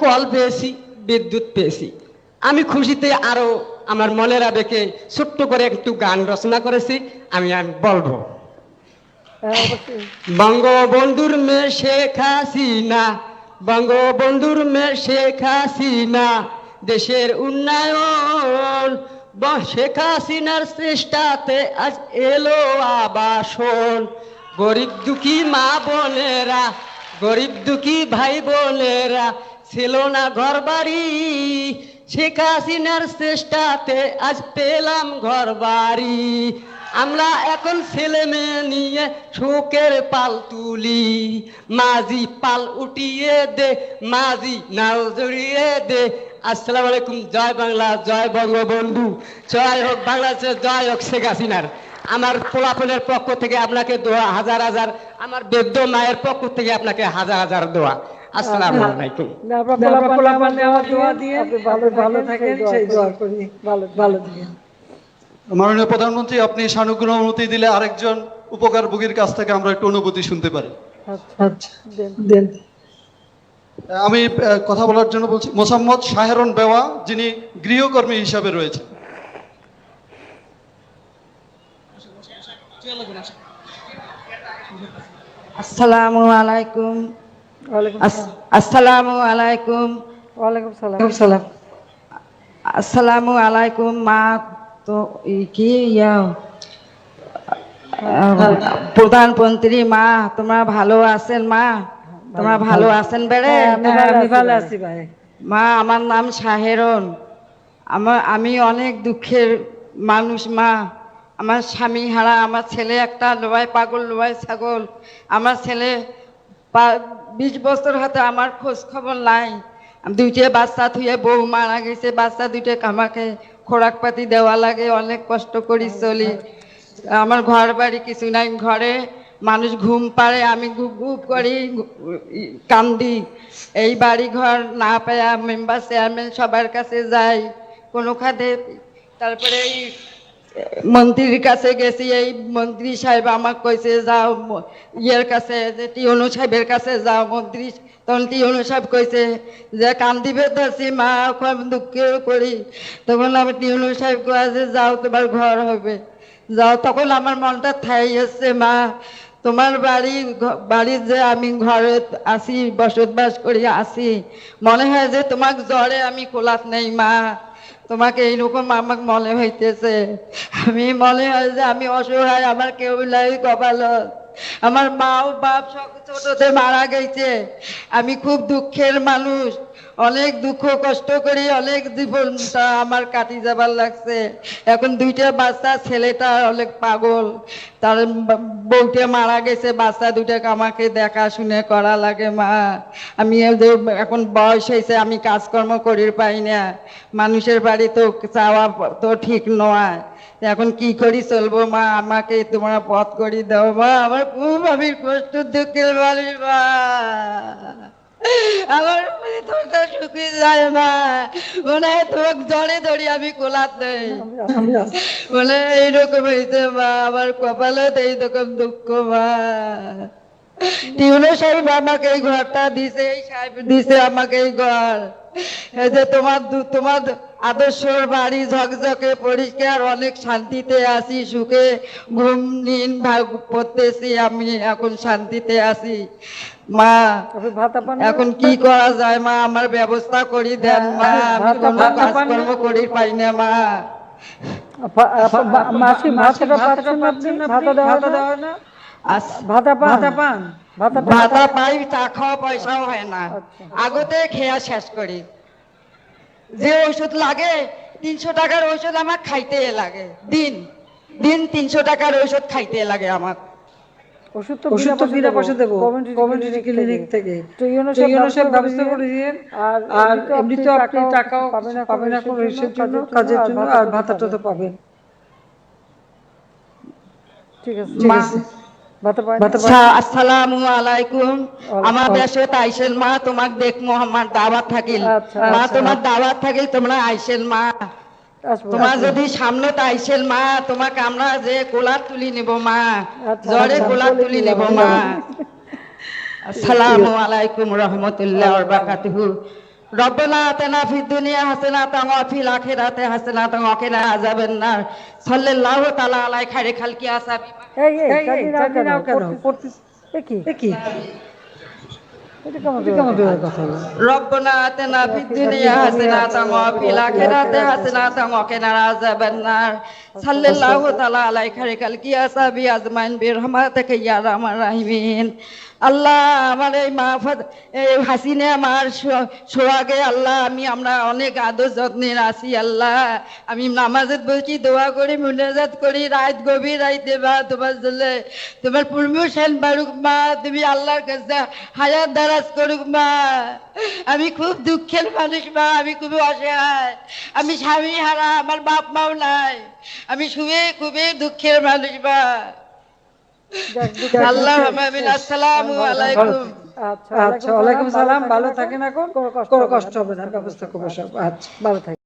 Call পেয়েছি বিদ্যুৎ পেয়েছি। আমি খুশিতে আরও আমার মনের আবেগে ছোট্ট করে একটু গান রচনা করেছি আমি বলব। হ্যাঁ বঙ্গবন্ধুর মেয়ে শেখ হাসিনা বঙ্গবন্ধুর মেয়ে শেখ হাসিনা দেশের উন্নয়ন। ব- শেখ হাসিনার চেষ্টাতে আজ এলো আবাসন। গরিব দুঃখী মা বোনেরা গরিব দুঃখী ভাই বোনেরা ছিল না ঘর বাড়ি শেখ হাসিনার চেষ্টাতে আজ পেলাম ঘর বাড়ি আমরা এখন ছেলে মেয়ে নিয়ে শোকের পাল তুলি, মাঝি পাল উঠিয়ে দে, মাঝি নাও জড়িয়ে দে। আসসালামু আলাইকুম, জয় বাংলা, জয় বঙ্গবন্ধু। জয় হোক বাংলাদেশের, জয় হোক শেখ হাসিনার। আমার পোলাপনের পক্ষ থেকে আপনাকে দোয়া, হাজার হাজার। আমার বেদ্য মায়ের পক্ষ থেকে আপনাকে হাজার হাজার দোয়া। আসসালামু আলাইকুম। না, আপনার পোলাপানে আমার দোয়া দিয়ে আপনি ভালো ভালো থাকেন সেই দোয়া করি। ভালো ভালো থাকেন। মাননীয় প্রধানমন্ত্রী আপনি সানুগ্রহ অনুমতি দিলে আরেকজন উপকারভোগীর কাছ থেকে আমরা একটু অনুভূতি শুনতে পারি। আচ্ছা আচ্ছা দেন। দেন। আমি কথা বলার জন্য বলছি মোসাম্মদ শাহেরন বেওয়া যিনি গৃহকর্মী হিসাবে রয়েছে আসসালামু আলাইকুম। আসসালামু আলাইকুম। ওয়ালাইকুম সালাম। সালাম। আসসালামু আলাইকুম মা তো কি ইয়া? প্রধানমন্ত্রী মা তোমরা ভালো আছেন মা? তোমরা ভালো। আছেন বেড়ে? হ্যাঁ, আমি ভালো- আছি ভাই। মা আমার নাম শাহেরন। আমার আমি অনেক দুঃখের মানুষ মা। আমার স্বামী হারা আমার ছেলে একটা লোয়াই পাগল লোয়াই ছাগল। আমার ছেলে বিশ বছর হতে আমার খোঁজ খবর নাই। দুইটে বাচ্চা থুয়ে বউ মারা গেছে, বাচ্চা দুইটে আমাকে খোরাক পাতি দেওয়া লাগে, অনেক কষ্ট করি চলি। আমার ঘর বাড়ি কিছু নাই, ঘরে মানুষ ঘুম পাড়ে, আমি গুপ গুপ করি, কান্দি। এই বাড়ি ঘর না পায়া মেম্বার চেয়ারম্যান সবার কাছে যাই, কোনো খাতে তারপরে এই মন্ত্রীর কাছে গেছি, এই মন্ত্রী সাহেব আমাকে কইছে, যাও ইয়ের কাছে, যে টিউনু সাহেবের কাছে যাও, মন্ত্রী তখন টিউনু সাহেব কইছে যে, কান্দিবে ধরছি মা খুব দুঃখ করি। তখন আমি টিউনু সাহেব যে, যাও, তোমার ঘর হবে। যাও। তখন আমার মনটা থাই এসছে মা, তোমার বাড়ি বাড়ির যে আমি ঘরে আসি বসবাস করি আসি মনে হয় যে তোমার জ্বরে আমি কোলাত নেই, মা। তোমাকে এইরকম আমাকে মনে হইতেছে। আমি মনে হয় যে আমি অসহায়, আমার কেউ নাই কপালত। আমার মাও বাপ সব ছোটতে মারা গেছে। আমি খুব দুঃখের মানুষ। অনেক দুঃখ কষ্ট করি, অনেক জীবনটা আমার কাটি যাবার লাগছে। এখন দুইটা বাচ্চা, ছেলেটা অনেক পাগল। তার বউটা মারা গেছে, বাচ্চা দুটাকে আমাকে দেখাশুনে করা লাগে, মা। আমি এখন বয়স হয়েছে, আমি কাজকর্ম করি পাই না। মানুষের বাড়ি তো চাওয়া তো ঠিক নয়। এখন কি করি চলবো, মা? আমাকে তোমরা পথ করি দাও, মা। আমার খুব আমি কষ্ট, দুঃখের বাড়ি মা। আমার তোরটা শুকিয়ে যায় মা মনে হয় তোমাকে জড়ে ধরি আমি কোলাত। বলে এইরকম হয়েছে মা, আমার কপালে এইরকম দুঃখ মা। সাহেব আমাকে এই ঘরটা দিছে, এই সাহেব দিছে আমাকে এই ঘর। এই যে তোমার তোমার আদর্শর বাড়ি ঝকঝকে পরিষ্কার, অনেক শান্তিতে আছি, সুখে ঘুম নিন ভাগ করতেছি আমি, এখন শান্তিতে আছি। মা এখন কি করা যায় মা? আমার ব্যবস্থা করি দেন মা। আমি কোনো পান না? কাজকর্ম করি পাই না মা। আপা- আপা- বা- মাসি ভাতাটা পাচ্ছেন আপনি ভাতা দেওয়া না? ভাতা পান ভাতা পান ভাতা ভাতা পাই চা পয়সাও হয় না। আচ্ছা। আগতে খেয়া শেষ করি। যে ওষুধ লাগে তিনশো টাকার ওষুধ আমার খাইতে লাগে। দিন দিন তিনশো টাকার ওষুধ খাইতে লাগে আমার। ওষুধ তো বিনা পয়সা দেবো। কমিউনিটি ক্লিনিক থেকে। তো ইউনিসেফ ব্যবস্থা করে দিয়েন আর আর এমনি তো আপনি টাকাও পাবেন এখন ইসের জন্য কাজের জন্য আর ভাতাটা তো পাবেন। ঠিক আছে। ঠিক আছে ভাতা পাই আচ্ছা, আসসালামু আলাইকুম। আমার দেশে আইসেন মা তোমাক দেখমো আমার দাওয়াত থাকিল। আচ্ছা, মা আচ্ছা। তোমার দাওয়াত থাকিল তোমরা আইসেন মা। তোমার যদি সামনে তাইছেন মা তোমাকে আমরা যে কোলার তুলি নিব মা জ্বরে কোলার তুলি নিব মা। আসসালামু আলাইকুম রহমতুল্লাহ বারাকাতুহু। রব্বানা আতিনা ফিদ দুনিয়া হাসানাতাও ওয়া ফিল আখিরাতে হাসানাতাও ওয়া কিনা আযাবান নার। সাল্লাল্লাহু তাআলা আলাই খাইরে খালকি আসাবি। এই এই কাদিরা কাদিরা করতেছ কি? কি? রব্বনা আতিনা ফিদ দুনিয়া হাসানাতাও ওয়া ফিল আখিরাতি হাসানাতাও ওয়া কিনা আযাবান নার সাল্লাল্লাহু তাআলা আলাইহি খারিকাল কিয়াসাবি আজমাইন বিরহমাতিকা ইয়া রাহমান রাহিমিন। আল্লাহ আমার এই মা এই হাসিনে আমার সোহাগে, আল্লাহ আমি আমরা অনেক আদর যত্নে আছি, আল্লাহ। আমি নামাজত বসি দোয়া করি, মুনাজাত করি, রাত গভীর রাইত দেবা তোমার জন্য, তোমার প্রমোশন বাড়ুক মা, তুমি আল্লাহর কাছে হাজার দারাজ করুক মা। আমি খুব দুঃখের মানুষ মা, আমি খুবই অসহায়। আমি স্বামী হারা, আমার বাপ মাও নাই। আমি শুয়ে খুবই দুঃখের মানুষ মা। আল্লাহ আসসালামু আলাইকুম। আচ্ছা ওয়ালাইকুম সালাম। ভালো থাকেন এখন? কোনো কষ্ট হবে না। ব্যবস্থা করব সব আচ্ছা ভালো থাকেন।